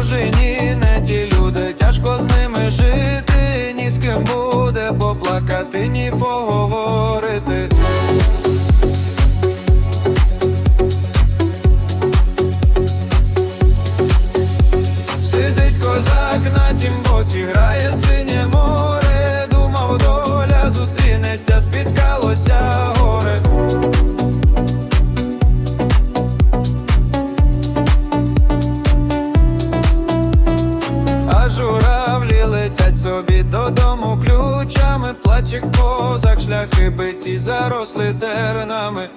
чужині не ті люди, тяжко з ними жити, ні з ким буде поплакати, ні поговорити. Сидить козак на тім боці, грає синє собі додому ключами, плаче козак, шляхи биті, заросли тернами.